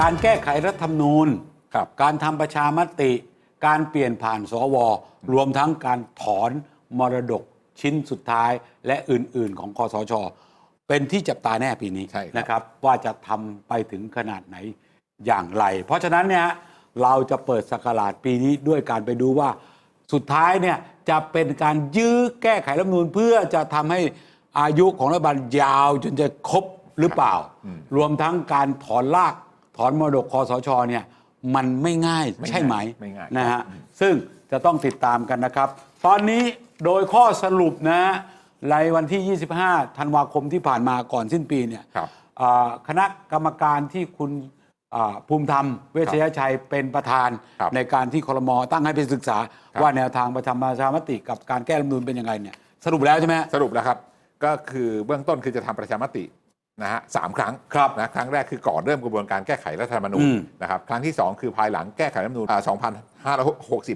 การแก้ไขรัฐธรรมนูญ ครับการทำประชามติ การเปลี่ยนผ่านสว รวมทั้งการถอนมรดกชิ้นสุดท้ายและอื่น ๆ ของคอสช เป็นที่จับตาแน่ปีนี้ใช่ครับ นะครับ ว่าจะทำไปถึงขนาดไหนอย่างไร เพราะฉะนั้นเนี่ยเราจะเปิดสกราชปีนี้ด้วยการไปดูว่าสุดท้ายเนี่ยจะเป็นการยื้อแก้ไขรัฐธรรมนูญเพื่อจะทำให้อายุของรัฐบาลยาวจนจะครบหรือเปล่า รวมทั้งการถอนลาก ถอนมรดกคอสชเนี่ยมันไม่ง่ายไม่ง่ายใช่ไหมไม่ง่ายนะฮะซึ่งจะต้องติดตามกันนะครับ ตอนนี้โดยข้อสรุปนะในวันที่ 25 ธันวาคมที่ผ่านมาก่อนสิ้นปีเนี่ยครับอ่าคณะกรรมการที่คุณอ่าภูมิธรรม เวชยชัยเป็นประธานครับในการที่ครมตั้งให้เป็นศึกษาครับว่าแนวทางประชาประชามติกับการแก้รัฐธรรมนูญเป็นยังไงเนี่ยสรุปแล้วใช่ไหมฮะสรุปแล้วครับ ก็คือเบื้องต้นคือจะทำประชามติ นะฮะสามครั้งครับนะครั้งแรกคือก่อนเริ่มกระบวนการแก้ไขรัฐธรรมนูญอืมนะครับครั้งที่ 2 คือภายหลังแก้ไขรัฐธรรมนูญอ่า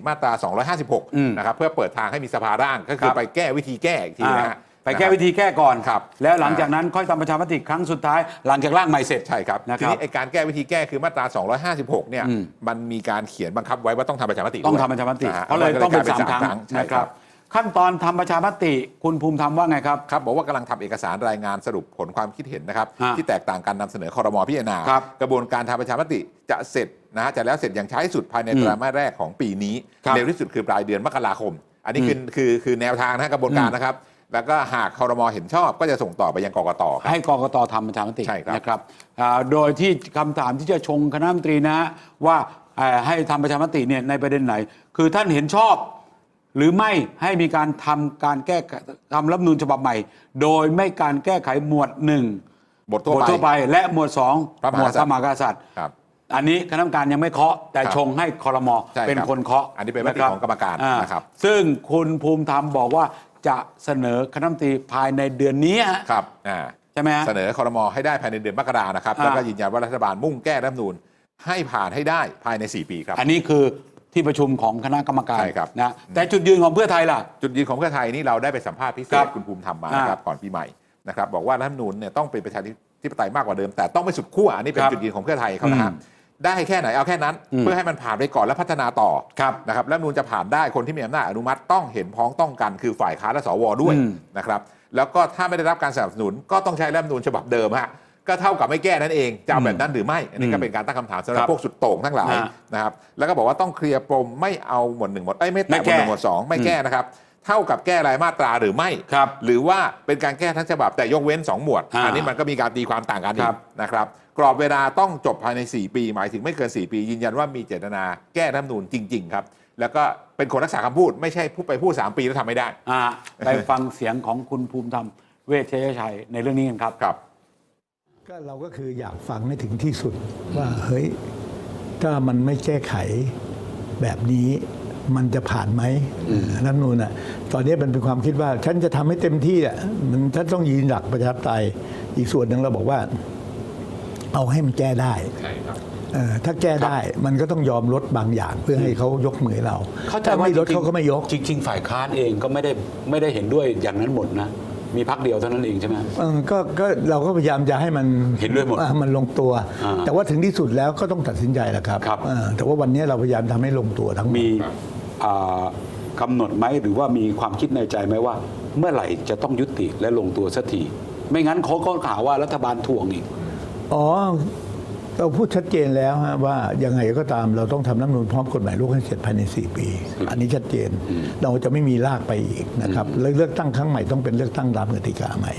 2560 มาตราอืม256 นะครับเพื่อเปิดทางให้มีสภาร่างก็คืคอรับไปแก้วิธีแก้อีกทีนะฮะอ่าไปแก้วิธีแก้ก่อนครับแล้วหลังจากนั้นค่อยทำประชามติครั้งสุดท้ายหลังจากร่างใหม่เสร็จใช่ครับนะทีครับนี้ไอการแก้วิธีแก้คือมาตรา 256 เนี่ยอืมมันมีการเขียนบังคับไว้ว่าต้องทำประชามติต้องด้วยทำประชามตินะฮะเพราะเลยต้องเป็นสามครั้งใช่นะคครัรับบ ขั้นตอนทำประชามติคุณภูมิธรรมว่าไงครับ ครับบอกว่ากำลังทำเอกสารรายงานสรุปผลความคิดเห็นนะครับ ฮะที่แตกต่างกันนำเสนอคอรมอพิจารณา ครับกระบวนการทำประชามติจะเสร็จนะฮะจะแล้วเสร็จอย่างช้าที่สุดภายในอืมไตรมาสแรกของปีนี้ครับเร็วที่สุดคือปลายเดือนมกราคม อันนี้คือคือคือแนวทางนะฮะกระบวนการอืม นะครับ แล้วก็หากคอรมอเห็นชอบก็จะส่งต่อไปยังกกตครับ ให้กกตทำประชามติใช่ครับ นะครับอ่าโดยที่คำถามที่จะชงคณะรัฐมนตรีนะฮะว่าเอ่อให้ทำประชามติเนี่ยในประเด็นไหน คือท่านเห็นชอบ หรือไม่ให้มีการทำการแก้ไขทำรัฐธรรมนูญฉบับใหม่ โดยไม่การแก้ไขหมวดหนึ่งบททั่วบทไปทั่วไปและหมวดสองพระมหมหาวดกษัตริย์พระมหากษัตริย์ครับอันนี้คณะกรรมการยังไม่เคาะแต่ครับชงให้คอรมอใช่ครับเป็นคนเคาะอันนี้เป็นมติะคบของกรรมการอ่นะครับ ซึ่งคุณภูมิธรรมบอกว่าจะเสนอคณะรัฐมนตรีภายในเดือนนี้ฮะครับอ่าใช่ไหมฮะเสนอคอรมอให้ได้ภายในเดือนมกรานะครับอ่าแล้วก็ยืนยันว่ารัฐบาลมุ่งแก้รัฐธรรมนูญให้ผ่านให้ได้ภายใน 4 ปีครับ อันนี้คือ ที่ประชุมของคณะกรรมการใช่ครับ นะแต่จุดยืนของเพื่อไทยล่ะ จุดยืนของเพื่อไทยนี่เราได้ไปสัมภาษณ์พิเศครัษบคุณภูมิธรรมมานะครับก่อนปีใหม่นะครับบอกว่ารัฐธรรมนูญเนี่ยต้องเป็นประชาธิปไตยมากกว่าเดิม แต่ต้องไม่สุดขั้วอันนี้เป็นครับจุดยืนของเพื่อไทยเขานะฮะอืมได้แค่ไหนเอาแค่นั้น อืม เพื่อให้มันผ่านไปก่อนแล้วพัฒนาต่อครับ นะครับรัฐธรรมนูญจะผ่านได้คนที่มีอำนาจอนุมัติต้องเห็นพ้องต้องกันคือฝ่ายค้านและสวด้วยอืม นะครับแล้วก็ถ้าไม่ได้รับการสนับสนุนก็ต้องใช้รัฐธรรมนูญฉบับเดิมฮะ ก็เท่ากับไม่แก้นั่นเองจะเอาแบบนั้นหรือไม่อันนี้ก็เป็นการตั้งคำถามสำหรัครับบพวกสุดโต่งทั้งหลายฮะนะครับแล้วก็บอกว่าต้องเคลียร์ปมไม่เอาหมวดหนึ่งหมวดเอ้ยไม่ไม่แตะหมแก้ วดหนึ่งหมวดสองไม่แก้นะครับ เท่ากับแก้รายมาตราหรือไม่ ครับ หรือว่าเป็นการแก้ทั้งฉบับแต่ยกเว้น 2 หมวด อ่าอันนี้มันก็มีการตีความต่างกันอีครักบ นะครับ กรอบเวลาต้องจบภายใน 4 ปี หมายถึงไม่เกิน 4 ปี ยืนยันว่ามีเจตนาแก้รัฐธรรมนูญจริง ๆ ครับ แล้วก็เป็นคนรักษาคำพูด ไม่ใช่พูดไปพูด 3 ปีแล้วทำไม่ได้ อ่าไปฟังเสียงของคุณภูมิธรรมเวชยชัยในเรื่องนี้กันครับ ครับ ก็เราก็คืออยากฟังให้ถึงที่สุดว่าเฮ้ยถ้ามันไม่แก้ไขแบบนี้มันจะผ่านไหมรัฐธรรมนูนอะ ตอนนี้มันเป็นความคิดว่า ฉันจะทำให้เต็มที่อะมันฉันต้องยืนหลักประชาธิปไตยอีกส่วนหนึ่งเราบอกว่า เอาให้มันแก้ได้ใช่ครับเออถ้าแก้ได้มันก็ต้องยอมลดบางอย่างเพื่อให้เขายกมือให้เราเข้าใจถ้าว่าไม่ลดจริงๆเขาก็ไม่ยก จริง ๆ ฝ่ายค้านเองก็ไม่ได้ไม่ได้เห็นด้วยอย่างนั้นหมดนะ มีพักเดียวเท่านั้นเองใช่ไหม เออก็ก็เราก็พยายามจะให้มันเห็นด้วยหมดอ่ามันลงตัว อ่าแต่ว่าถึงที่สุดแล้วก็ต้องตัดสินใจแหละครับครับเออแต่ว่าวันนี้เราพยายามทำให้ลงตัวทั้งหมด มีอ่ากำหนดไหมหรือว่ามีความคิดในใจไหมว่า เมื่อไหร่จะต้องยุติและลงตัวสักทีไม่งั้นเขาก็ข่าวว่ารัฐบาลถ่วงอีก อ๋อ เราพูดชัดเจนแล้วฮะว่ายังไงก็ตามเราต้องทำน้ำนูนพร้อมกฎหมายลูกให้เสร็จภายใน 4 ปี อันนี้ชัดเจนเราจะไม่มีลากไปอีกนะครับแล้วเลือกตั้งครั้งใหม่ต้องเป็นเลือกตั้งตามกติกาใหม่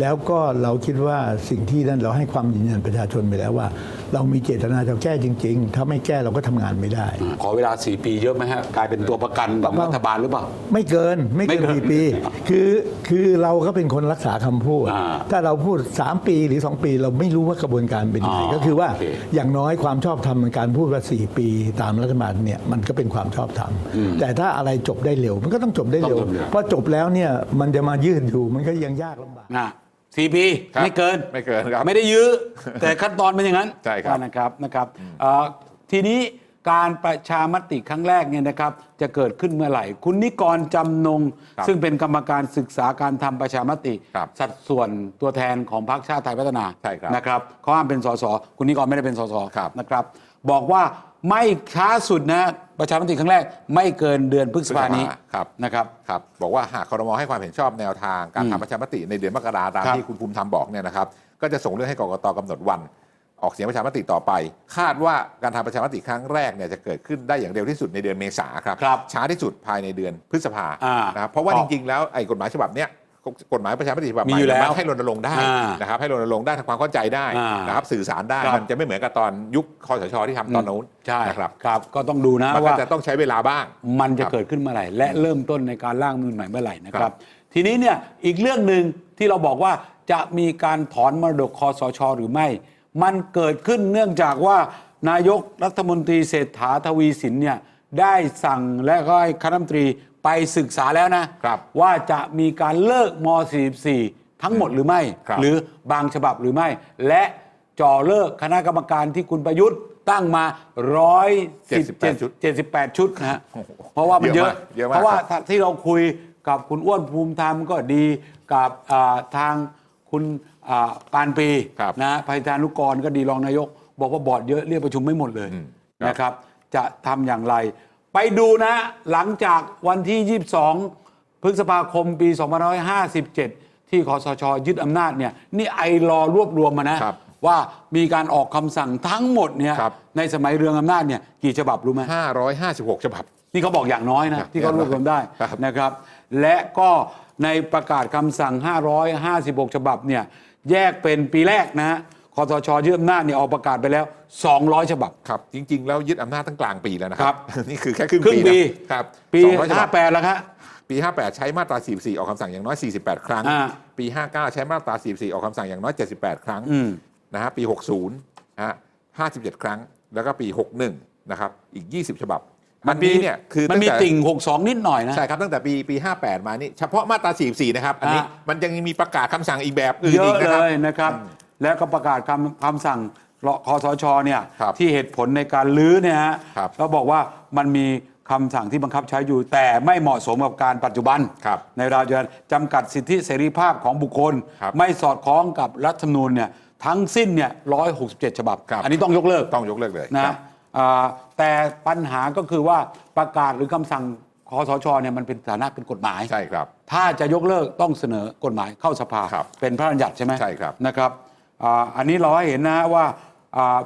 แล้วก็เราคิดว่าสิ่งที่นั่นเราให้ความยืนยันประชาชนไปแล้วว่า เรามีเจตนาจะแก้จริง ๆ ถ้าไม่แก้เราก็ทำงานไม่ได้ ขอเวลา 4 ปีเยอะไหมฮะ กลายเป็นตัวประกันของรัฐบาลหรือเปล่า ไม่เกินไม่เกินไม่เกินสี่ปี คือคือเราก็เป็นคนรักษาคำพูด อ่าถ้าเราพูด 3 ปีหรือ 2 ปี เราไม่รู้ว่ากระบวนการเป็นยังไงอ๋อก็คือว่าโอเคอย่างน้อยความชอบธรรมในการพูดว่า 4 ปีตามรัฐบาลเนี่ยมันก็เป็นความชอบธรรมแต่ถ้าอะไรจบได้เร็ว มันก็ต้องจบได้เร็วต้องจบเร็ว เพราะจบแล้วเนี่ยมันจะมายืดอยู่มันก็ยังยากลำบาก นะ สี่ปีครับไม่เกินไม่เกินครับไม่ได้ยื้อ แต่ขั้นตอนเป็นอย่างนั้นใช่ครับว่านะครับนะครับเอ่อทีนี้การประชามติครั้งแรกเนี่ยนะครับ จะเกิดขึ้นเมื่อไหร่ คุณนิกรจำนง ครับซึ่งเป็นกรรมการศึกษาการทำประชามติ ครับสัดส่วนตัวแทนของพรรคชาติไทยพัฒนาใช่ครับนะครับเขาห้ามเป็นสสคุณนิกรไม่ได้เป็นสสครับ นะครับ บอกว่า ไม่ช้าสุดนะประชามติครั้งแรกไม่เกินเดือนพฤษภานี้ครับนะครับครับบอกว่าหากคอรมอให้ความเห็นชอบแนวทางการอืมทำประชามติในเดือนมกราตามครับที่คุณภูมิธรรมบอกเนี่ยนะครับ ก็จะส่งเรื่องให้กกตกำหนดวัน ออกเสียงประชามติต่อไป คาดว่าการทำประชามติครั้งแรกเนี่ยจะเกิดขึ้นได้อย่างเร็วที่สุดในเดือนเมษาครับครับช้าที่สุดภายในเดือนพฤษภาอ่านะครับเพราะว่าอ๋จอริงๆแล้วไอ้กฎหมายฉบับเนี้ย กฎหมายประชามติฉบับใหมีม่อยู่แล้วมันให้รณรงค์ได้อ่านะครับให้รณรงค์ได้ทำความเข้าใจได้อ่านนะครับสื่อสารได้ครับ มันจะไม่เหมือนกับตอนยุคคอสชที่ทำตอนนู้นใช่นะครับครับ ก็ต้องดูนะมันก็ว่า จะต้องใช้เวลาบ้าง มันจะครับเกิดขึ้นเมื่อไหร่ และเริ่มต้นในการร่างนูนใหม่เมื่อไหร่นะคครัรับ บ ทีนี้เนี่ยอีกเรื่องหนึ่งที่เราบอกว่าจะมีการถอนมรดกคอสช หรือไม่ มันเกิดขึ้นเนื่องจากว่านายกรัฐมนตรีเศรษฐาทวีสินเนี่ยได้สั่งและก็ให้คณะรัฐมนตรี ไปศึกษาแล้วนะ ครับว่าจะมีการเลิกม 44 ทั้งหมดหรือไม่ ครับหรือบางฉบับหรือไม่ และจ่อเลิกคณะกรรมการที่คุณประยุทธ์ตั้งมา117ชุด78 ชุดนะฮะเพราะว่ามันเยอะ เยอะมากเยอะมากเพราะว่าครับที่เราคุยกับคุณอ้วนภูมิธรรมก็ดีกับอ่าทางคุณอ่าปานปีครับ นะภัยธานุกรก็ดีรองนายก บอกว่าบอร์ดเยอะเรียกประชุมไม่หมดเลย อืมครับนะครับจะทำอย่างไร ไปดูนะ หลังจากวันที่ 22 พฤษภาคมปี 2557 ที่คอสช ยึดอำนาจเนี่ยนี่ไอรอรวบรวมมานะครับว่ามีการออกคำสั่งทั้งหมดเนี่ยครับในสมัยเรืองอำนาจเนี่ยกี่ฉบับรู้ไหม556 ฉบับ นี่เขาบอกอย่างน้อยนะ ที่เขารวบรวมได้ครับนะครับ และก็ในประกาศคำสั่ง 556 ฉบับเนี่ยแยกเป็นปีแรกนะฮะ คอสชยึดอำนาจเนี่ยออกประกาศไปแล้ว 200 ฉบับ ครับ จริง ๆ แล้วยึดอำนาจตั้งกลางปีแล้วนะคครัรับบนี่คือแค่ครึ่งครึ่งปีปี นะครับปี 200ฉบับ 58 แล้วครับ ปี 58 ใช้มาตรา 44 ออกคำสั่งอย่างน้อย 48 ครั้ง อ่าปี 59 ใช้มาตรา 44 ออกคำสั่งอย่างน้อย 78 ครั้งอืม นะฮะปี 60นะฮะ57 ครั้ง แล้วก็ปี 61 นะครับ อีก 20 ฉบับอันนี้เนี่ยคือมันมีตั้งแต่ติ่ง 62 นิดหน่อยนะ ใช่ครับตั้งแต่ปีปี 58 มานี่เฉพาะมาตรา 44 นะครับ อันนี้อะมันยังมีประกาศคำสั่งอีกแบบอื่นเยอีอะกนะคเลรับ ยนะครับ แล้วก็ประกาศคำคำสั่งคอสชเนี่ยครับที่เหตุผลในการลื้อเนี่ยฮะครับเราบอกว่ามันมีคำสั่งที่บังคับใช้อยู่ แต่ไม่เหมาะสมกับการปัจจุบัน ครับในเวลาเดียวกันจำกัดสิทธิเสรีภาพของบุคคล ครับไม่สอดคล้องกับรัฐธรรมนูญเนี่ยทั้งสิ้นเนี่ย167 ฉบับ ครับ อันนี้ต้องยกเลิก ต้องยกเลิกเลยนะครับ อ่าแต่ปัญหาก็คือว่าประกาศหรือคำสั่งคอสชเนี่ยมันเป็นฐานะเป็นกฎหมาย ใช่ครับ ถ้าจะยกเลิกต้องเสนอกฎหมายเข้าสภา ครับเป็นพระราชบัญญัติใช่ไหมใช่ครับ นะครับ อาอันนี้เราให้เห็นนะฮะว่าอ่า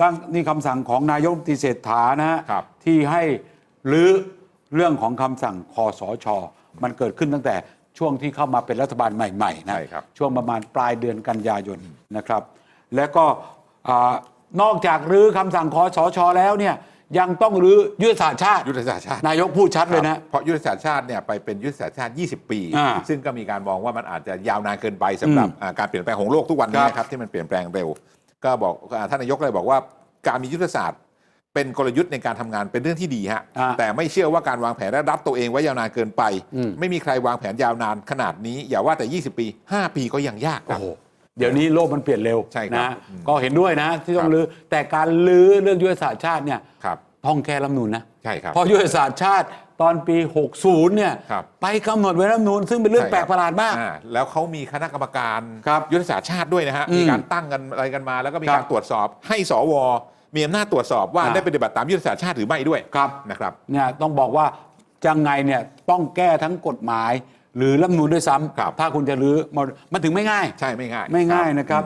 ตั้งนี่คำสั่งของนายกรัฐมนตรีเศรษฐานะฮะครับ ที่ให้รื้อเรื่องของคำสั่งคอสช มันเกิดขึ้นตั้งแต่ช่วงที่เข้ามาเป็นรัฐบาลใหม่ๆนะ ใช่ครับ ช่วงประมาณปลายเดือนกันยายนนะครับ และก็อานอกจากรื้อคำสั่งคอสชแล้วเนี่ย ยังต้องรื้อยุทธศาสตร์ชาติ ยุทธศาสตร์ชาตินายกพูดชัดเลยนะ เพราะยุทธศาสตร์ชาติเนี่ยไปเป็นยุทธศาสตร์ชาติ 20 ปี อ่าซึ่งก็มีการมองว่ามันอาจจะยาวนานเกินไปสำหรับอืมอ่าการเปลี่ยนแปลงของโลกทุกวันนี้ครับนะครับที่มันเปลี่ยนแปลงเร็ว ก็บอกอ่าท่านนายกเลยบอกว่าการมียุทธศาสตร์ เป็นกลยุทธ์ในการทำงานเป็นเรื่องที่ดีฮะอ่าแต่ไม่เชื่อว่าการวางแผนและรับตัวเองไว้ยาวนานเกินไป อืม ไม่มีใครวางแผนยาวนานขนาดนี้ อย่าว่าแต่ 20 ปี 5 ปีก็ยังยากครับโอ้โห เดี๋ยวนี้โลกมันเปลี่ยนเร็วใช่ครับนะอืมก็เห็นด้วยนะที่ต้อครังบรื้อแต่การรื้อเรื่องยุทธศาสตร์ชาติเนี่ยครับต้องแก้รัฐธรรมนูญนะใช่ครับเพราะยุทธศาสตร์ชาติตอนปี 60 เนี่ยครับไปกำหนดไว้รัฐธรรมนูญซึ่งเป็นเรื่องใช่แปลคกบประหลาดมากอ่แล้วเขามีคณะกรรมการครับยุทธศาสตร์ชาติด้วยนะฮะอืมมีการตั้งกันอะไรกันมา แล้วก็มีครับการตรวจสอบให้สวมีอำนาจตรวจสอบว่าอ่าได้ปฏิบัติตามยุทธศาสตร์ชาติหรือไม่ด้วยครับนะครับเนี่ยต้องบอกว่ายังไงเนี่ยต้องแก้ทั้งกฎหมาย หรือรัฐธรรมนูญด้วยซ้ครับำถ้าคุณจะรื้อมันมันถึงไม่ง่าย ใช่ไม่ง่าย ไม่ง่ายนะครับ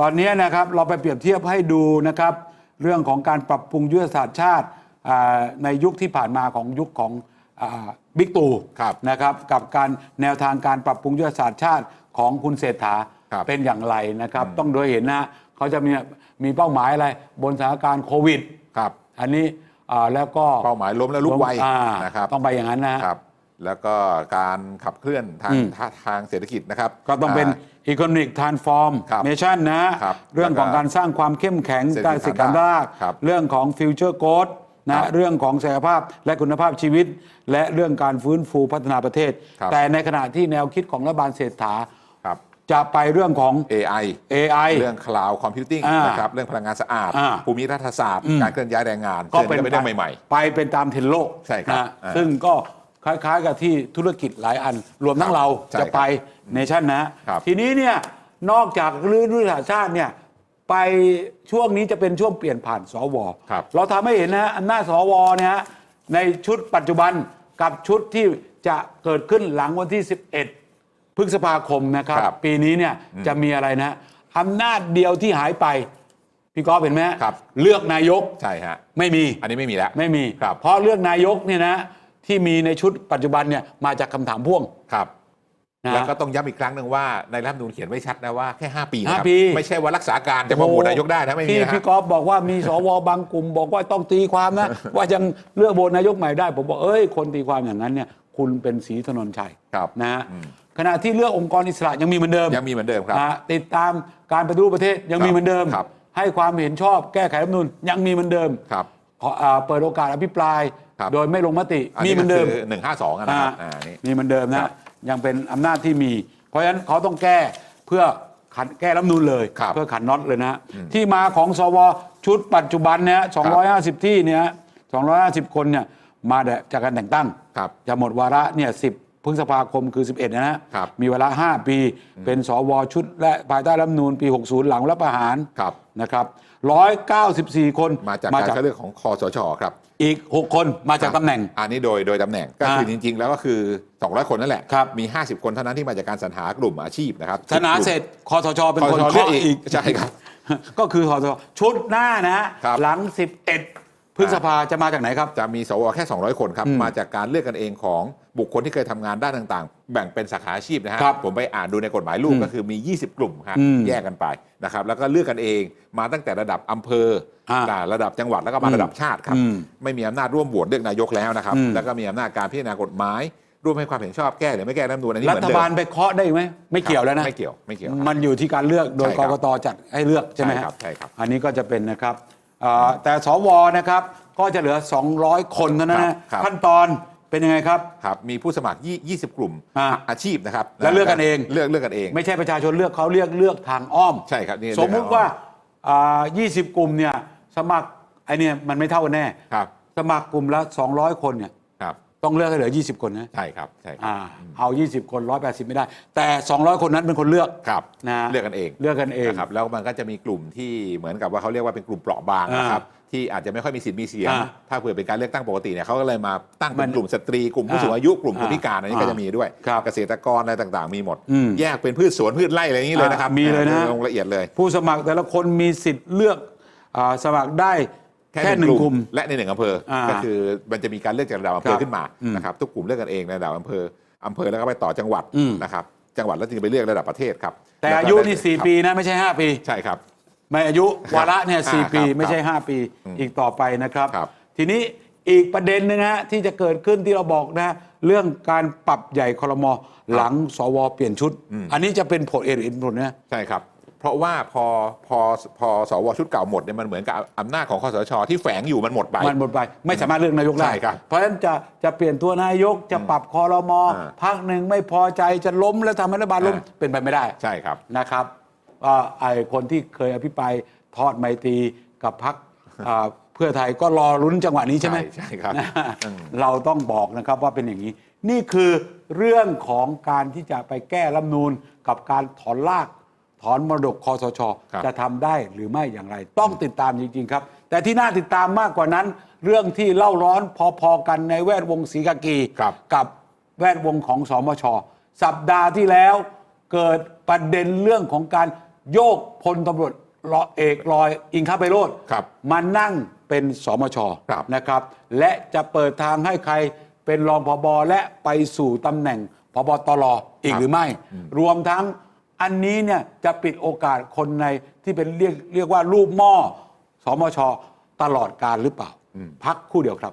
ตอนนี้นะครับเราไปเปรียบเทียบให้ดูนะครับ เรื่องของการปรับปรุงยุทธศาสตร์ชาติอ่าในยุคที่ผ่านมาของยุคของอ่าบิ๊กตู่ครับนะครับกับการแนวทางการปรับปรุงยุทธศาสตร์ชาติของคุณเศรษฐาครับเป็นอย่างไรนะครับ ต้องโดยเห็นนะเขาจะมีมีเป้าหมายอะไรบนสถานการณ์โควิดครับ อันนี้อ่าแล้วก็เป้าหมายล้มแล้วลุกไวอ่านะครับ ต้องไปอย่างนั้นนะครับ แล้วก็การขับเคลื่อนทางอืมท่าทางเศรษฐกิจนะครับ ก็ต้องเป็นา Economic Transformation นะครับเรื่องของการสร้างความเข้มแข็งเศรษฐกิจด้านสิทธิการรากครับเรื่องของ Future Growth ครันะบเรื่องของศักยภาพและคุณภาพชีวิต และเรื่องการฟื้นฟูพัฒนาประเทศครับแต่ในขณะที่แนวคิดของรัฐบาลเศรษฐาครับจจะไปเรื่องของ AI AI เรื่อง cloud computing อ่านนะครับเรื่องพลังงานสะอาดอ่าภูมิรัฐศาสตร์อืมการเคลื่อนย้ายแรงงาน ก็เป็นซึ่งเป็นเรื่องใหม่ไปเป็นตามเทรนด์โลกใช่ครับนะอ่าซึ่งก็ คล้ายๆ กับที่ธุรกิจหลายอัน รวมทั้งเราใช่จะไปเนชั่นนะ ครับ ทีนี้เนี่ยนอกจากเรื่องยุทธศาสตร์ชาติเนี่ยไปช่วงนี้จะเป็นช่วงเปลี่ยนผ่านสว ครับ เราทำให้เห็นนะอำนาจสวเนี่ยฮะในชุดปัจจุบันกับชุดที่จะเกิดขึ้นหลังวันที่ 11 พฤษภาคมนะครับ ครับปีนี้เนี่ยจะมีอะไรนะอำนาจเดียวที่หายไป พี่กอฟเห็นไหมฮะครับ เลือกนายกใช่ฮะ ไม่มี อันนี้ไม่มีแล้ว ไม่มี ครับ เพราะเลือกนายกเนี่ยนะ ที่มีในชุดปัจจุบันเนี่ยมาจากคำถามพ่วง ครับ นะ แล้วก็ต้องย้ำอีกครั้งหนึ่งว่าในรัฐธรรมนูญเขียนไว้ชัดนะว่าแค่ 5 ปีนะครัห้าปี ไม่ใช่ว่ารักษาการจะมาโหวตนายกได้นะไม่มีที่นะพี่ฮะกอฟบอกว่ามีสวบางกลุ่ม บอกว่าต้องตีความนะ ว่ายังเลือกโหวตนายกใหม่ได้ ผมบอกเอ้ยคนตีความอย่างนั้นเนี่ยคุณเป็นศรีถนนชัยครับนะฮะอืม ขณะที่เลือกองค์กรอิสระยังมีเหมือนเดิม ยังมีเหมือนเดิมครับ นะฮะติดตามการปฏิรูปประเทศยังครับมีเหมือนเดิม ครับให้ความเห็นชอบแก้ไขรัฐธรรมนูญยังมีเหมือนเดิม ครับ ขออ่าเปิดโอกาสอภิปราย ครับ โดยไม่ลงมติมีเหมือนเดิม หนึ่งห้าสองนะครับอ่านี่มีเหมือนเดิมครันะบยังเป็นอำนาจที่มี เพราะฉะนั้นเขาต้องแก้เพื่อขันแก้รัฐธรรมนูลเลย ครับเพื่อขันน็อตเลยนะที่มาของสวชุดปัจจุบันเนี่ย250 ที่เนี่ย250 คนเนี่ยมาจากการแต่งตั้งครับ จะหมดวาระเนี่ย10 พฤษภาคมคือ 11 นะฮะ ครับมีเวลา 5 ปี เป็นสวชุด และภายใต้รัฐธรรมนูญปี 60 หลังรัฐประหารครับ นะครับ 194 คนมาจากการคัดเลือกของคอสชครับอีก 6 คนมาจากตำแหน่ง อันนี้โดยโดยตำแหน่งก็คืออ่าจริง ๆ แล้วก็คือ 200 คนนั่นแหละ ครับ มี 50 คนเท่านั้นที่มาจากการสรรหากลุ่มอาชีพนะครับชนะเสร็จคอสชเป็นคนคอสชเคาะเลือกอีอีกกใช่ครับ ก็คือคอสชชุดหน้านะฮะครับ หลัง 11 พฤษภาจะมาจากไหนครับ จะมีสวแค่ 200 คนครับ อืมมาจากการเลือกกันเองของบุคคลที่เคยทำงานด้านต่างๆ แบ่งเป็นสาขาอาชีพนะฮะครับผมไปอ่านดูในกฎหมายลูกอืมก็คือมี 20 กลุ่มครับอืมแยกกันไปนะครับแล้วก็เลือกกันเองมาตั้งแต่ระดับอำเภออ่าอ่าระดับจังหวัดแล้วก็มาอืมระดับชาติครับ อืมไม่มีอำนาจร่วมโหวตเลือกนายกแล้วนะครับ อืม แล้วก็มีอำนาจการพิจารณากฎหมาย ร่วมให้ความเห็นชอบแก้หรือไม่แก้รัฐธรรมนูญอันนี้รัเหมือนฐเดิมบาลไปเคาะได้ไหมไม่เกี่ยวแล้วนะ ไม่เกี่ยวไม่เกี่ยวครับมันอยู่ที่การเลือกโดยใช่กครับกตจัดให้เลือกใช่ไหมใช่ฮะครับใช่ครับ อันนี้ก็จะเป็นนะครับ อ่าแต่สวนะครับก็จะเหลือ 200 คนเท่านั้นครันะบครับ ขั้นตอนเป็นยังไงครับ ครับมีผู้สมัครยี่20 กลุ่มอ่าอาชีพนะครับแล้วเลือกกันเอง เลือกเลือกกันเองไม่ใช่ประชาชนเลือกเขาเลือกเลือกทางอ้อม ใช่ครับนี่สมมุติเลือกทางอ้อมว่าอ่า20 กลุ่มเนี่ยสมัครไอเนี่ยมันไม่เท่ากันแน่ ครับ สมัครกลุ่มละ 200 คนเนี่ยครับ ต้องเลือกให้เหลือ 20 คนนะใช่ครับใช่ครับอ่าเอา 20 คน 180 ไม่ได้ แต่ 200 คนนั้นเป็นคนเลือก ครับนะเลือกกันเองเลือกกันเองนะครับแล้วมันก็จะมีกลุ่มที่เหมือนกับว่าเขาเรียกว่าเป็นกลุ่มเปราะบางอ่านะครับที่อาจจะไม่ค่อยมีสิทธิ์มีเสียงอ่าถ้าเผื่อเป็นการเลือกตั้งปกติเนี่ยเขาก็เลยมาตั้งมัเป็นนกลุ่มสตรีกลุ่มผู้อ่าสูงอายุกลุ่มคนอ่าพิการอันนี้อ่าก็จะมีด้วยครับเกษตรกรอะไรต่างๆ มีหมดอืมแยกเป็นพืชสวนพืชไร่อะไรอย่างนี้เลยนะครับอ่ามีเลยนะลงละเอียดเลย ผู้สมัครแต่ละคนมีสิทธิ์เลือกอาสมัครได้ แค่หนึ่งกลุ่มและในหนึ่งอำเภออาก็คือมันจะมีการเลือกจากระดับอำเภครัอบขึ้นมาอืมนะครับทุกกลุ่มเลือกกันเองในระดับอำเภออำเภอแล้วก็ไปต่อจังหวัดอืมนะครับจังหวัดแล้วจึงไปเลือกระดับประเทศครับแต่ล้วก็อายุได้นี่ครับ4ปีนะไม่ใช่5ปี ใช่ครับไม่อายุวาระเนี่ยอ่าสี่ปีครับไม่ใช่ครับ5ปีอืมอีกต่อไปนะครับครับ ทีนี้อีกประเด็นหนึงนะฮะที่จะเกิดขึ้นที่เราบอกนะเรื่องการปรับใหญ่คลมหลังสวเปลี่ยนชุด อันนี้จะเป็นผลเอกหรือผลนะใช่ครับ เพราะว่าพอพอพอสวชุดเก่าหมดเนี่ยมันเหมือนกับอำนาจของคอสชที่แฝงอยู่มันหมดไป มันหมดไปไม่สามารถเลือกนายกได้ ใช่ครับเพราะฉะนั้นจะจะเปลี่ยนตัวนายกจะปรับคอรมออ่าพักหนึ่งไม่พอใจจะล้มแล้วทำให้รัฐบาลล้มอ่า เป็นไปไม่ได้ ใช่ครับ นะครับว่าไอ้คนที่เคยอภิปรายทอดไมตรีกับพัก เพื่อไทยก็รอลุ้นจังหวะนี้ใช่ไหมใช่ครับนะอืม เราต้องบอกนะครับว่าเป็นอย่างนี้ นี่คือเรื่องของการที่จะไปแก้รัฐธรรมนูนกับการถอนลาก ถอนมรดกคอสช ครับ จะทำได้หรือไม่อย่างไร ต้องติดตามจริง ๆ ครับ แต่ที่น่าติดตามมากกว่านั้น เรื่องที่เล่าร้อนพอๆกันในแวดวงศรีกากี ครับ กับแวดวงของสมช สัปดาห์ที่แล้วเกิดประเด็นเรื่องของการโยกพลตำรวจเอกลอยอิงคาไปโรดครับมานั่งเป็นสมชครับนะครับ และจะเปิดทางให้ใครเป็นรองพบและไปสู่ตำแหน่งพบตรอีกหรือไม่ รวมทั้ง อันนี้เนี่ยจะปิดโอกาสคนในที่เป็นเรียกเรียกว่ารูปหม้อสมชตลอดการหรือเปล่า พักครู่เดียวครับ